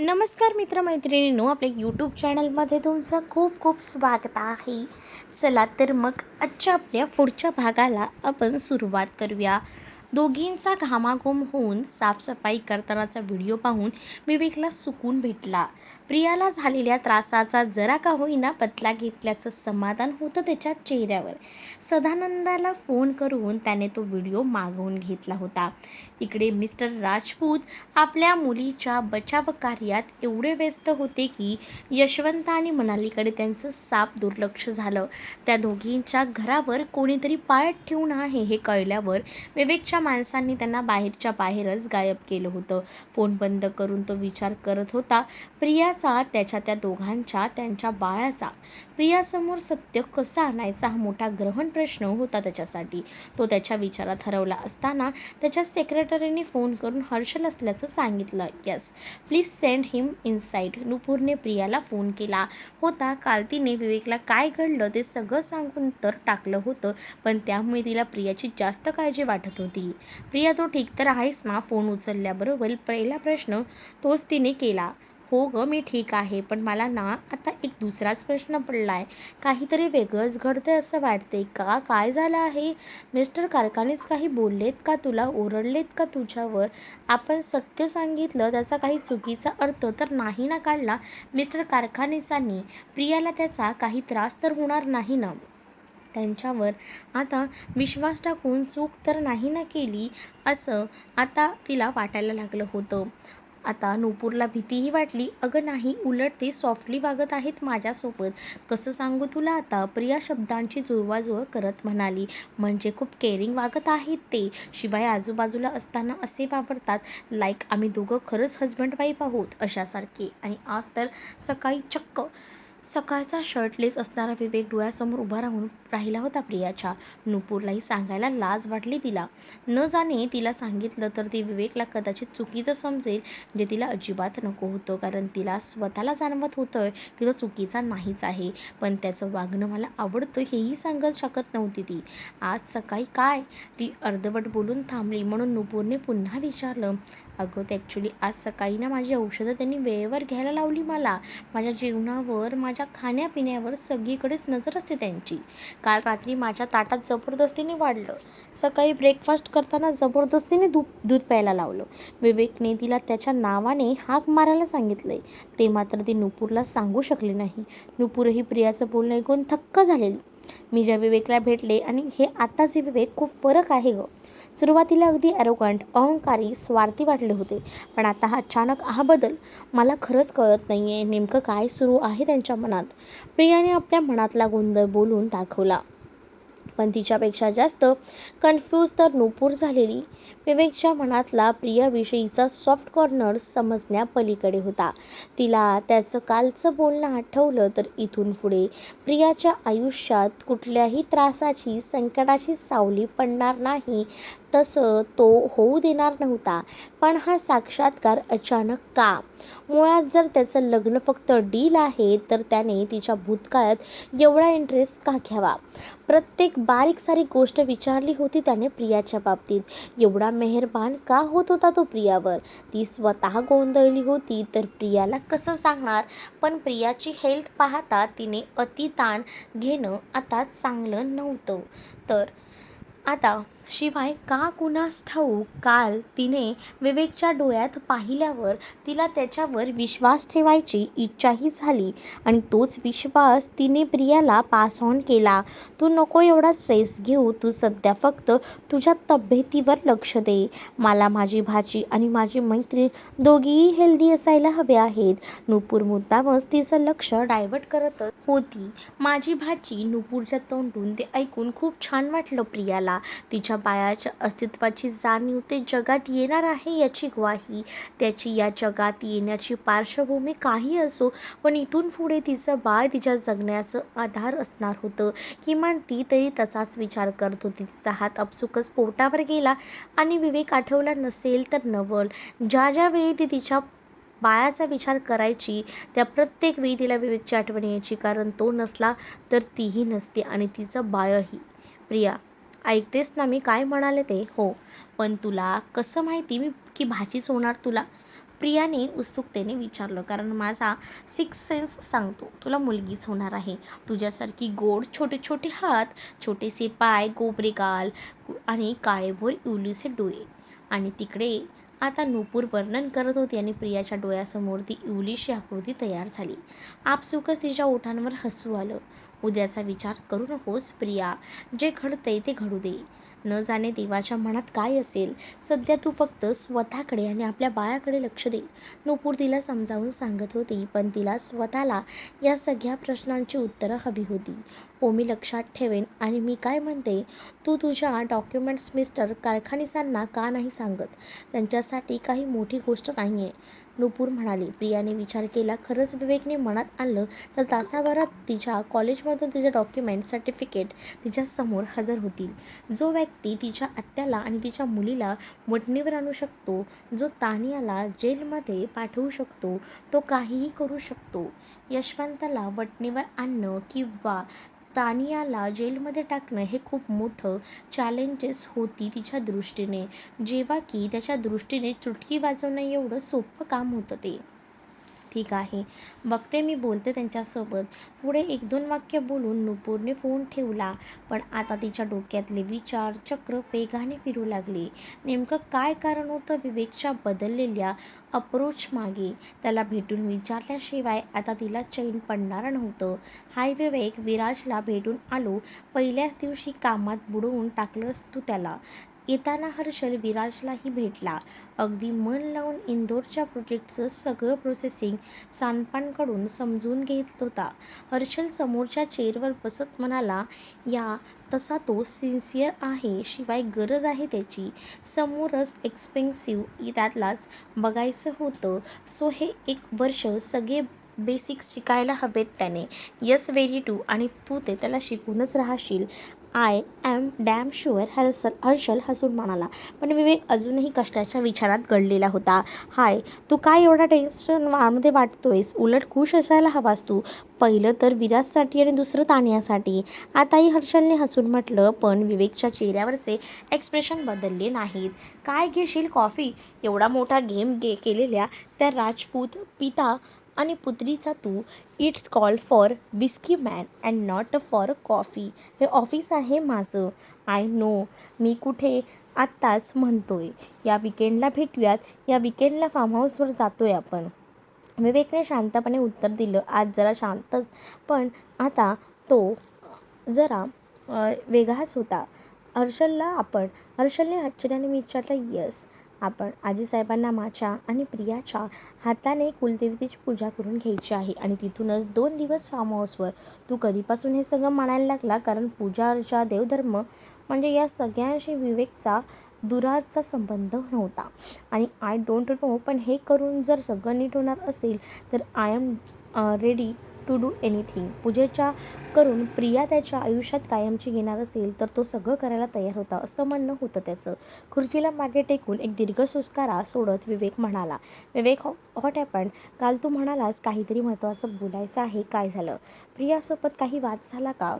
नमस्कार मित्रमैत्रिणींनो आपल्या यूट्यूब चॅनलमध्ये तुमचं खूप खूप स्वागत आहे. चला तर मग आजच्या आपल्या पुढच्या भागाला आपण सुरुवात करूया. दोघींचा घामाघूम होऊन साफसफाई करतानाचा व्हिडिओ पाहून विवेकला सुकून भेटला. प्रियाला झालेल्या त्रासाचा जरा का होईना बदला घेतल्याचं समाधान होतं त्याच्या चेहऱ्यावर. सदानंदाला फोन करून त्याने तो व्हिडिओ मागवून घेतला होता. इकडे मिस्टर राजपूत आपल्या मुलीच्या बचाव कार्यात एवढे व्यस्त होते की यशवंत आणि मनालीकडे त्यांचं साप दुर्लक्ष झालं. त्या दोघींच्या घरावर कोणीतरी पाय ठेवून आहे हे कळल्यावर विवेकच्या माणसांनी त्यांना बाहेरच्या बाहेरच गायब केलं होतं. फोन बंद करून तो विचार करत होता प्रिया प्रियाचा त्याच्या त्या दोघांच्या त्यांच्या बाळाचा. प्रियासमोर सत्य कसा आणायचा हा मोठा ग्रहण प्रश्न होता त्याच्यासाठी. तो त्याच्या विचारात हरवला असताना त्याच्या सेक्रेटरीने फोन करून हर्षल असल्याचं सांगितलं. Yes please send him inside नुपूरने प्रियाला फोन केला. होता काल तिने विवेकला काय घडलं ते सगळं सांगून तर टाकलं होतं पण त्यामुळे तिला प्रियाची जास्त काळजी वाटत होती. प्रिया तो ठीक तर आहेस ना? फोन उचलल्याबरोबर पहिला प्रश्न तोच तिने केला. हो गं मी ठीक आहे पण मला ना आता एक दुसराच प्रश्न पडला आहे काहीतरी वेगळंच घडतंय असं वाटते का? काय झालं आहे? मिस्टर कारखानेच काही बोललेत का तुला? ओरडलेत का तुझ्यावर? आपण सत्य सांगितलं त्याचा काही चुकीचा अर्थ तर नाही ना काढला मिस्टर कारखानेचांनी? प्रियाला त्याचा काही त्रास तर होणार नाही ना? त्यांच्यावर आता विश्वास टाकून चूक तर नाही ना केली? असं आता तिला वाटायला लागलं होतं. आता नूपूरला भीतीही वाटली. अगं नाही उलट ते सॉफ्टली वागत आहेत माझ्यासोबत. कसं सांगू तुला आता? प्रिया शब्दांची जुळवाजुळव करत म्हणाली. म्हणजे खूप केअरिंग वागत आहेत ते. शिवाय आजूबाजूला असताना असे वापरतात लाईक आम्ही दोघं खरंच हजबंड वाईफ आहोत अशासारखे. आणि आज तर सकाळी चक्क सकाळचा शर्टलेस असणारा विवेक डोळ्यासमोर उभा राहून राहिला होता प्रियाच्या. नुपूरलाही सांगायला लाज वाटली तिला. न जाणे तिला सांगितलं तर ती विवेकला कदाचित चुकीचं समजेल जे तिला अजिबात नको होतं कारण तिला स्वतःला जाणवत होतं की तो चुकीचा नाहीच आहे. पण त्याचं वागणं मला आवडतं हेही सांगत शकत नव्हती ती. आज सकाळी काय? ती अर्धवट बोलून थांबली म्हणून नुपूरने पुन्हा विचारलं अगं ते ॲक्च्युली आज सकाळी ना माझी औषधं त्यांनी वेळेवर घ्यायला लावली मला. माझ्या जेवणावर माझ्या खाण्यापिण्यावर सगळीकडेच नजर असते त्यांची. काल रात्री माझ्या ताटात जबरदस्तीने वाढलं. सकाळी ब्रेकफास्ट करताना जबरदस्तीने दूध दूध प्यायला लावलं. विवेकने तिला त्याच्या नावाने हाक मारायला सांगितलंय. ते मात्र ती नुपूरला सांगू शकले नाही. नुपूरही प्रियाचं बोलणं ऐकून थक्क झालेली. मी ज्या विवेकला भेटले आणि हे आताचे विवेक खूप फरक आहे गं. सुरुवातीला अगदी ॲरोगंट अहंकारी स्वार्थी वाटले होते. पण आता हा अचानक हा बदल मला खरंच कळत नाही आहे नेमकं काय सुरू आहे त्यांच्या मनात. प्रियाने आपल्या मनातला गोंधळ बोलून दाखवला. पण तिच्यापेक्षा जास्त कन्फ्यूज तर नुपूर झालेली विवेकच्या मनातला प्रियाविषयीचा सॉफ्ट कॉर्नर समजण्यापलीकडे होता. तिला त्याचं कालचं बोलणं आठवलं तर इथून पुढे प्रियाच्या आयुष्यात कुठल्याही त्रासाची संकटाची सावली पडणार नाही तसं तो होऊ देणार नव्हता पण हा साक्षात्कार अचानक का? मुळात जर त्याचं लग्न फक्त डील आहे तर त्याने तिच्या भूतकाळात एवढा इंटरेस्ट का घ्यावा? प्रत्येक बारीक सारी गोष्ट विचारली होती त्याने प्रियाच्या बाबतीत. एवढा मेहरबान का होत होता तो प्रियावर? ती स्वतः गोंधळली होती तर प्रियाला कसं सांगणार? पण प्रियाची हेल्थ पाहता तिने अतिताण घेणं आता चांगलं नव्हतं. तर आता शिवाय का कुणास ठाऊक काल तिने विवेकच्या डोळ्यात पाहिल्यावर तिला त्याच्यावर विश्वास ठेवायची इच्छाही झाली आणि तोच विश्वास तिने प्रियाला पास ऑन केला. तू नको एवढा स्ट्रेस घेऊ तू सध्या फक्त तुझ्या तब्येतीवर लक्ष दे. मला माझी भाजी आणि माझी मैत्री दोघीही हेल्दी असायला हवे आहेत. नुपूर मुद्दामच तिचं लक्ष डायव्हर्ट करत होती. माझी भाची नुपूरच्या तोंडून ते ऐकून खूप छान वाटलं प्रियाला. तिच्या बाळाच्या अस्तित्वाची जाणीव ते जगात येणार आहे याची ग्वाही. त्याची या जगात येण्याची पार्श्वभूमी काही असो पण इथून पुढे तिचं बाळ तिच्या जगण्याचं आधार असणार होतं. किमान ती तरी तसाच विचार करत होती. तिचा हात अपसुकच पोटावर गेला आणि विवेक आठवला नसेल तर नवल. ज्या ज्या वेळी ती तिच्या बाळाचा विचार करायची त्या प्रत्येक वेळी तिला विवेकची आठवण यायची कारण तो नसला तर तीही नसते आणि तिचं बाळही. प्रिया ऐकतेस ना मी काय म्हणाले ते? हो. पण तुला कसं माहिती मी की भाचीच होणार तुला? प्रियाने उत्सुकतेने विचारलं कारण माझा सिक्स सेन्स सांगतो तुला मुलगीच होणार आहे. तुझ्यासारखी गोड छोटे छोटे हात छोटेसे पाय गोबरे गाल आणि काळेभोर इवलीचे डोळे. आणि तिकडे आता नूपूर वर्णन करत होती आणि प्रियाच्या डोळ्यासमोर ती इवलीशी आकृती तयार झाली. आपसुकच तिच्या ओठांवर हसू आलं. उद्याचा विचार करू नकोस प्रिया. जे घडतंय ते घडू दे. न जाणे देवाच्या मनात काय असेल सध्या तू फक्त स्वतःकडे आणि आपल्या बाळाकडे लक्ष दे. नूपूर तिला समजावून सांगत होती पण तिला स्वतःला या सगळ्या प्रश्नांची उत्तरं हवी होती. हो मी लक्षात ठेवेन आणि मी काय म्हणते तू तुझ्या डॉक्युमेंट्स मिस्टर कारखानिसांना का नाही सांगत? त्यांच्यासाठी काही मोठी गोष्ट नाही आहे नुपूर म्हणाली. प्रियाने विचार केला खरंच विवेकने मनात आणलं तर तासाभरात तिच्या कॉलेजमधून तिचे डॉक्युमेंट सर्टिफिकेट तिच्यासमोर हजर होतील. जो व्यक्ती तिच्या आत्याला आणि तिच्या मुलीला वटणीवर आणू शकतो जो तानियाला जेलमध्ये पाठवू शकतो तो काहीही करू शकतो. यशवंतला वटणीवर आणणं किंवा तानियाला जेलमध्ये टाकणं हे खूप मोठं चॅलेंजेस होती तिच्या दृष्टीने. जेव्हा की त्याच्या दृष्टीने चुटकी वाजवणं एवढं सोपं काम होतं ते. ठीक आहे. बघते मी बोलते त्यांच्यासोबत. पुढे एक दोन वाक्य बोलून नुपूरने फोन ठेवला. पण आता तिच्या डोक्यातले विचार चक्र वेगाने फिरू लागले. नेमकं काय कारण होतं विवेकच्या बदललेल्या अप्रोच मागे? त्याला भेटून विचारल्याशिवाय आता तिला चैन पडणार नव्हतं. हाय विवेक विराजला भेटून आलो. पहिल्याच दिवशी कामात बुडवून टाकलंस तू त्याला. येताना हर्षल विराजलाही भेटला. अगदी मन लावून इंदोरच्या प्रोजेक्टचं सगळं प्रोसेसिंग सांडपाणकडून समजून घेत होता. हर्षल समोरच्या चेअरवर बसत म्हणाला या तसा तो सिन्सिअर आहे शिवाय गरज आहे त्याची. समोरच एक्सपेन्सिव्ह त्यातलाच बघायचं होतं. सो हे एक वर्ष सगळे बेसिक्स शिकायला हवेत त्याने. यस व्हेरी टू आणि तू ते त्याला शिकूनच राहशील. I am damn sure Harshal Harshal हसून म्हणाला. पण विवेक अजूनही कष्टाच्या विचारात गडलेला होता. हाय तू काय एवढा टेन्शनमध्ये वाटतोयस? उलट खुश असायला हवास तू. पहिलं तर विराजसाठी आणि दुसरं तानियासाठी. आताही हर्षलने हसून म्हटलं पण विवेकच्या चेहऱ्यावरचे एक्सप्रेशन बदलले नाहीत. काय घेशील कॉफी? एवढा मोठा गेम गे केलेल्या त्या राजपूत पिता आणि पुत्रीचा तू it's call for whisky man and not for coffee हे ऑफिस आहे माझं. आय नो मी कुठे? आत्ताच म्हणतोय. या विकेंडला भेटूयात. या विकेंडला फार्म हाऊसवर जातोय आपण. विवेकने शांतपणे उत्तर दिलं. आज जरा शांतच. पण आता तो जरा वेगळाच होता. हर्षलला आपण हर्षलने आश्चर्याने विचारलं यस आपण आजीसाहेबांना माझ्या आणि प्रियाच्या हाताने कुलदेवतेची पूजा करून घ्यायची आहे. आणि तिथूनच दोन दिवस फार्म हाऊसवर तू कधीपासून हे सगळं म्हणायला लागला? कारण पूजा अर्चा देवधर्म म्हणजे या सगळ्यांशी विवेकचा दुराचा संबंध नव्हता. आणि आय डोंट नो पण हे करून जर सगळं नीट होणार असेल तर I am ready to do anything पूजेच्या करून प्रिया त्याच्या आयुष्यात कायमची घेणार असेल तर तो सगळं करायला तयार होता असं म्हणणं होतं त्याचं. खुर्चीला मागे टेकून एक दीर्घ सुस्कारा सोडत विवेक म्हणाला विवेक हो, हॉट हॅपन काल तू म्हणालास काहीतरी महत्त्वाचं बोलायचं आहे काय झालं? प्रियासोबत काही वाद झाला का?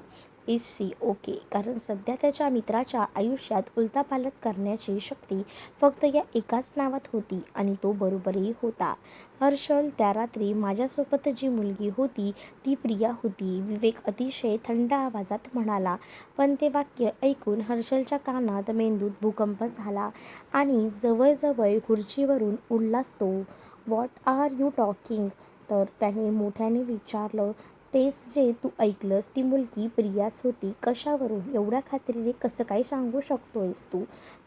इज सी ओके कारण सध्या त्याच्या मित्राच्या आयुष्यात उलतापालत करण्याची शक्ती फक्त या एकाच नावात होती आणि तो बरोबरही होता. हर्षल त्या रात्री माझ्यासोबत जी मुलगी होती ती प्रिया होती. विवेक अतिशय थंड आवाजात म्हणाला पण ते वाक्य ऐकून हर्षलच्या कानात मेंदूत भूकंप झाला आणि जवळजवळ खुर्चीवरून उडलाच तो व्हॉट आर यू टॉकिंग तर त्याने मोठ्याने विचारलं तेच जे तू ऐकलंस ती मुलगी प्रियाच होती. कशावरून? एवढ्या खात्रीने कसं काय सांगू शकतोयस तू?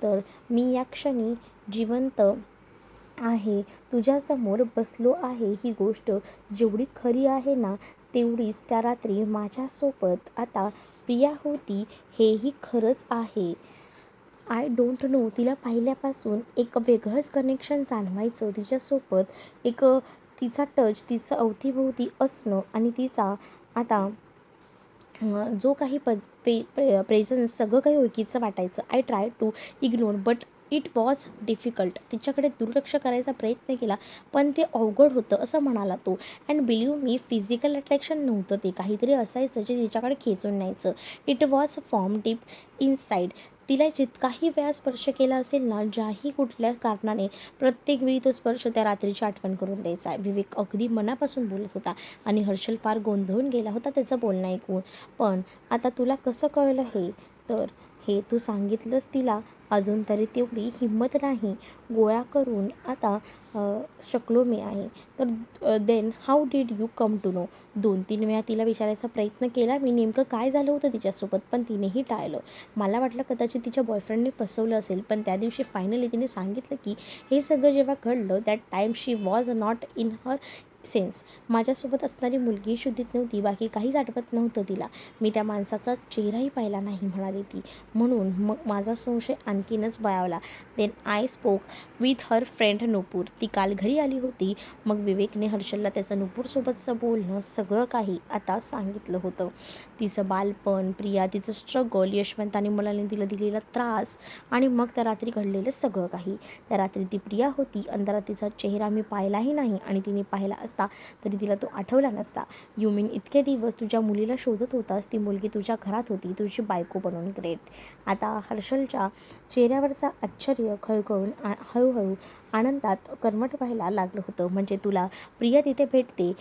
तर मी या क्षणी जिवंत आहे. तुझ्यासमोर बसलो आहे ही गोष्ट. जेवढी खरी आहे ना तेवढीच त्या रात्री माझ्यासोबत आता प्रिया होती हेही खरंच आहे. आय डोंट नो तिला पाहिल्यापासून एक वेगळंच कनेक्शन जाणवायचं. तिच्यासोबत एक तिचा टच तिचं अवतीभोवती असणं आणि तिचा आता जो काही पज पे प्रे प्रेझन्स सगळं काही ओळखीचं वाटायचं. I try to ignore but it was difficult तिच्याकडे दुर्लक्ष करायचा प्रयत्न केला पण ते अवघड होतं असं म्हणाला तो. And believe me physical attraction नव्हतं ते. काहीतरी असायचं जे तिच्याकडे खेचून न्यायचं. It was from deep inside तिला जितकाही वेळा स्पर्श केला असेल ना ज्याही कुठल्या कारणाने प्रत्येक वेळी तो स्पर्श त्या रात्रीची आठवण करून द्यायचा विवेक अगदी मनापासून बोलत होता आणि हर्षल फार गोंधळून गेला होता त्याचं बोलणं ऐकून. पण आता तुला कसं कळलं हे? तर हे तू सांगितलंस तिला अजून तरी तेवढी हिंमत नाही. गोळा करून आता शकलो मी आहे. तर then how did you come to know दोन तीन वेळा तिला विचारायचा प्रयत्न केला मी. नेमकं काय झालं होतं तिच्यासोबत? पण तिनेही टाळलं. मला वाटलं कदाचित तिच्या बॉयफ्रेंडने फसवलं असेल. पण त्या दिवशी फायनली तिने सांगितलं की हे सगळं जेव्हा घडलं that time she was not in her sense माझ्यासोबत असणारी मुलगी शुद्धीत नव्हती बाकी काहीच आठवत नव्हतं तिला. मी त्या माणसाचा चेहराही पाहिला नाही म्हणाली ती. म्हणून मग माझा संशय आणखीनच बळावला. Then I spoke with her friend Nupur ती काल घरी आली होती. मग विवेकने हर्षलला त्याचं नुपूरसोबतचं बोलणं सगळं काही आता सांगितलं होतं. तिचं बालपण प्रिया तिचं स्ट्रगल यशवंताने मुलाने तिला दिलेला त्रास आणि मग त्या रात्री घडलेलं सगळं काही. त्या रात्री ती प्रिया होती. अंधारात तिचा चेहरा मी पाहिलाही नाही आणि तिने पाहिला असता तरी तिला तो आठवला नसता. यू इतके दिवस तुझ्या मुलीला शोधत होतास ती मुलगी तुझ्या घरात होती तुझी बायको बनवून ग्रेट आता हर्षलच्या चेहऱ्यावरचा आश्चर्य खळखळून आ- हळूहळू आनंदात कर्मट व्हायला लागलं होतं. म्हणजे तुला प्रिया तिथे भेटते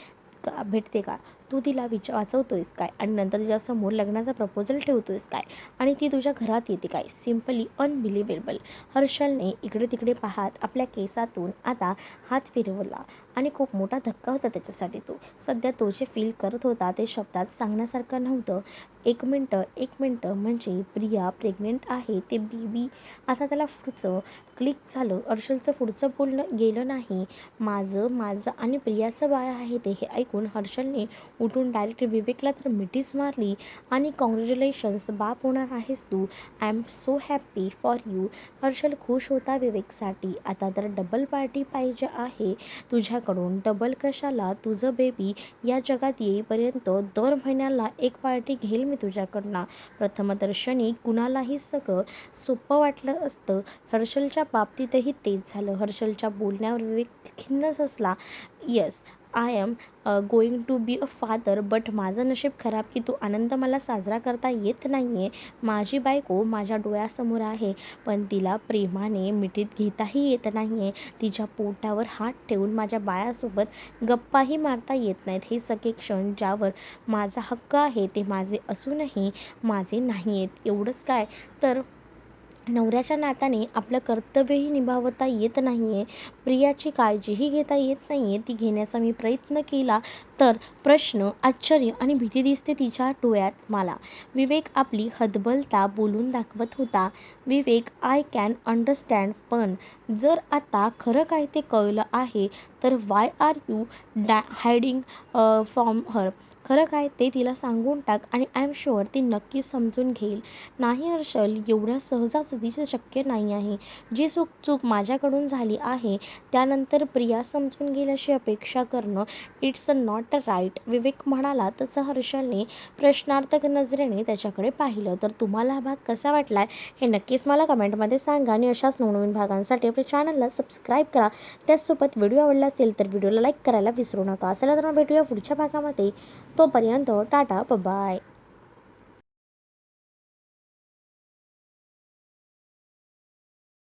का भेटते का? तू तिला विच वाचवतोयस काय? आणि नंतर तिच्यासमोर लग्नाचा प्रपोजल ठेवतोयस काय? आणि ती तुझ्या घरात येते काय? सिम्पली अनबिलिव्हेबल हर्षलने इकडे तिकडे पाहत आपल्या केसातून आता हात फिरवला. आणि खूप मोठा धक्का होता त्याच्यासाठी तो. सध्या तो जे फील करत होता ते शब्दात सांगण्यासारखं नव्हतं. एक मिनटं एक मिनटं म्हणजे प्रिया प्रेग्नेंट आहे ते बीबी आता त्याला पुढचं क्लिक झालं. हर्षलचं पुढचं बोलणं गेलं नाही. माझं माझं आणि प्रियाचं बाळ आहे ते हे ऐकून हर्षलने उठून डायरेक्ट विवेकला तर मिठीच मारली आणि कॉंग्रॅच्युलेशन्स बाप होणार आहेस तू. I am so happy for you Harshal खुश होता विवेकसाठी. आता तर डबल पार्टी पाहिजे आहे तुझ्याकडून. डबल कशाला? तुझं बेबी या जगात येईपर्यंत दर महिन्याला एक पार्टी घेईल मी तुझ्याकडनं. प्रथमदर्शनी कुणालाही सगळं सोपं वाटलं असतं. हर्षलच्या बाबतीतही तेच झालं. हर्षलच्या बोलण्यावर विवेक खिन्नच असला yes I am going to be a father but माझं नशीब खराब की तो आनंद मला साजरा करता येत नाही आहे माझी बायको माझ्या डोळ्यासमोर आहे पण तिला प्रेमाने मिठीत घेताही येत नाही आहे तिच्या पोटावर हात ठेवून माझ्या बाळासोबत गप्पाही मारता येत नाहीत. हे सगळे क्षण ज्यावर माझा हक्क आहे ते माझे असूनही माझे नाही आहेत एवढंच काय? तर नवऱ्याच्या नात्याने आपलं कर्तव्यही निभावता येत नाही आहे प्रियाची काळजीही घेता येत नाही आहे ती घेण्याचा मी प्रयत्न केला तर प्रश्न आश्चर्य आणि भीती दिसते तिच्या डोळ्यात मला. विवेक आपली हतबलता बोलून दाखवत होता. विवेक आय कॅन अंडरस्टँड पण जर आता खरं काय ते कळलं आहे तर वाय आर यू डॅ हायडिंग फ्रॉम हर खरं काय ते तिला सांगून टाक आणि आय एम शुअर ती नक्की समजून घेईल. नाही हर्षल एवढ्या सहजासहजीचं शक्य नाही आहे. जी चूक चूक माझ्याकडून झाली आहे त्यानंतर प्रिया समजून घेईल अशी अपेक्षा करणं it's a not right Vivek म्हणाला तसं हर्षलने प्रश्नार्थक नजरेने त्याच्याकडे पाहिलं. तर तुम्हाला हा भाग कसा वाटला? हे नक्कीच मला कमेंटमध्ये सांगा आणि अशाच नवनवीन भागांसाठी आपल्या चॅनलला सबस्क्राईब करा. त्याचसोबत व्हिडिओ आवडला असेल तर व्हिडिओला लाईक करायला विसरू नका. चला तर मग भेटूया पुढच्या भागामध्ये. तोपर्यंत टाटा बाय